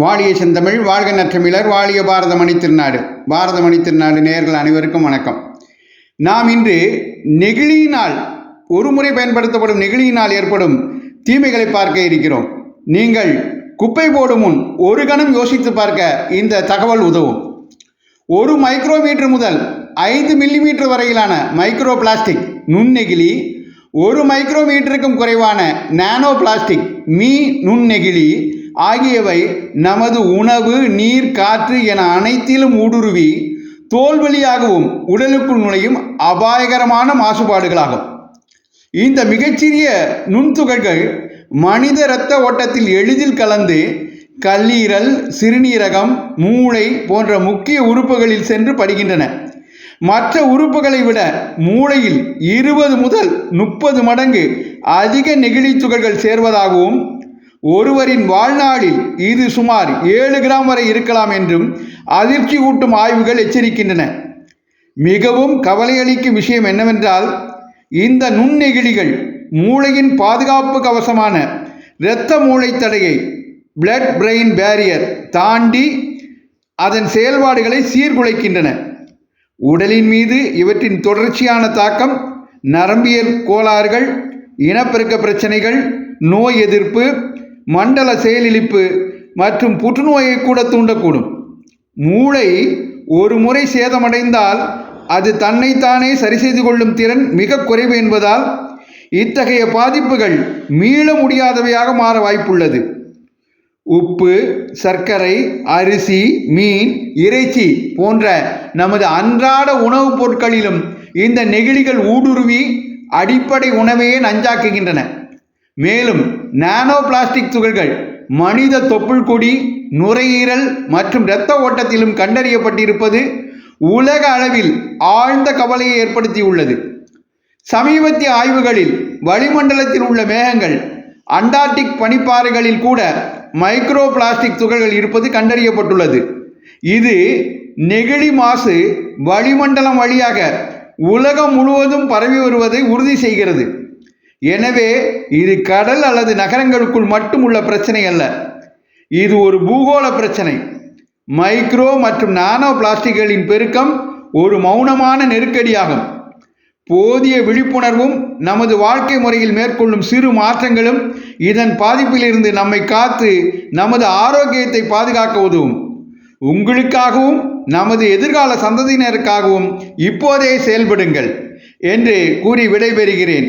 வாழிய செந்தமிழ் வாழ்க நற்றமிழர் வாழிய பாரத மணி திருநாடு. பாரத மணி திருநாடு நேயர்கள் அனைவருக்கும் வணக்கம். நாம் இன்று நெகிழியினால் ஒரு முறை பயன்படுத்தப்படும் நெகிழியினால் ஏற்படும் தீமைகளை பார்க்க இருக்கிறோம். நீங்கள் குப்பை போடும் முன் ஒரு கணம் யோசித்து பார்க்க இந்த தகவல் உதவும். ஒரு மைக்ரோமீட்டர் முதல் ஐந்து மில்லிமீட்டர் வரையிலான மைக்ரோ பிளாஸ்டிக் நுண்ணெகிழி ஒரு மைக்ரோமீட்டருக்கும் குறைவான நானோ பிளாஸ்டிக் மீ நுண்ணெகிழி ஆகியவை நமது உணவு நீர் காற்று என அனைத்திலும் ஊடுருவி தோல் வழியாகவும் உடலுக்குள் நுழையும் அபாயகரமான மாசுபாடுகளாகும். இந்த மிகச்சிறிய நுண்துகள்கள் மனித இரத்த ஓட்டத்தில் எளிதில் கலந்து கல்லீரல் சிறுநீரகம் மூளை போன்ற முக்கிய உறுப்புகளில் சென்று படுகின்றன. மற்ற உறுப்புகளை விட மூளையில் இருபது முதல் முப்பது மடங்கு அதிக நெகிழி துகள்கள் சேர்வதாகவும் ஒருவரின் வாழ்நாளில் இது சுமார் ஏழு கிராம் வரை இருக்கலாம் என்றும் அதிர்ச்சி ஊட்டும் ஆய்வுகள் எச்சரிக்கின்றன. மிகவும் கவலையளிக்கும் விஷயம் என்னவென்றால் இந்த நுண்ணெகிழிகள் மூளையின் பாதுகாப்பு கவசமான இரத்த மூளை தடையை பிளட் பிரெயின் பேரியர் தாண்டி அதன் செயல்பாடுகளை சீர்குலைக்கின்றன. உடலின் மீது இவற்றின் தொடர்ச்சியான தாக்கம் நரம்பியல் கோளாறுகள் இனப்பெருக்க பிரச்சனைகள் நோய் எதிர்ப்பு மண்டல செயலிழப்பு மற்றும் புற்றுநோயை கூட தூண்டக்கூடும். மூளை ஒரு முறை சேதமடைந்தால் அது தன்னைத்தானே சரி செய்து கொள்ளும் திறன் மிக குறைவு என்பதால் இத்தகைய பாதிப்புகள் மீள முடியாதவையாக மாற வாய்ப்புள்ளது. உப்பு சர்க்கரை அரிசி மீன் இறைச்சி போன்ற நமது அன்றாட உணவுப் பொருட்களிலும் இந்த நெகிழிகள் ஊடுருவி அடிப்படை உணவையே நஞ்சாக்குகின்றன. மேலும் நானோ பிளாஸ்டிக் துகள்கள் மனித தொப்புள் கொடி நுரையீரல் மற்றும் இரத்த ஓட்டத்திலும் கண்டறியப்பட்டிருப்பது உலக அளவில் ஆழ்ந்த கவலையை ஏற்படுத்தியுள்ளது. சமீபத்திய ஆய்வுகளில் வளிமண்டலத்தில் உள்ள மேகங்கள் அண்டார்டிக் பனிப்பாறைகளில் கூட மைக்ரோ பிளாஸ்டிக் துகள்கள் இருப்பது கண்டறியப்பட்டுள்ளது. இது நெகிழி மாசு வளிமண்டலம் வழியாக உலகம் முழுவதும் பரவி வருவதை உறுதி செய்கிறது. எனவே இது கடல் அல்லது நகரங்களுக்குள் மட்டும் உள்ள பிரச்சனை அல்ல. இது ஒரு பூகோள பிரச்சனை. மைக்ரோ மற்றும் நானோ பிளாஸ்டிக்குகளின் பெருக்கம் ஒரு மௌனமான நெருக்கடியாகும். போதிய விழிப்புணர்வும் நமது வாழ்க்கை முறையில் மேற்கொள்ளும் சிறு மாற்றங்களும் இதன் பாதிப்பிலிருந்து நம்மை காத்து நமது ஆரோக்கியத்தை பாதுகாக்க உதவும். உங்களுக்காகவும் நமது எதிர்கால சந்ததியினருக்காகவும் இப்போதே செயல்படுங்கள் என்று கூறி விடைபெறுகிறேன்.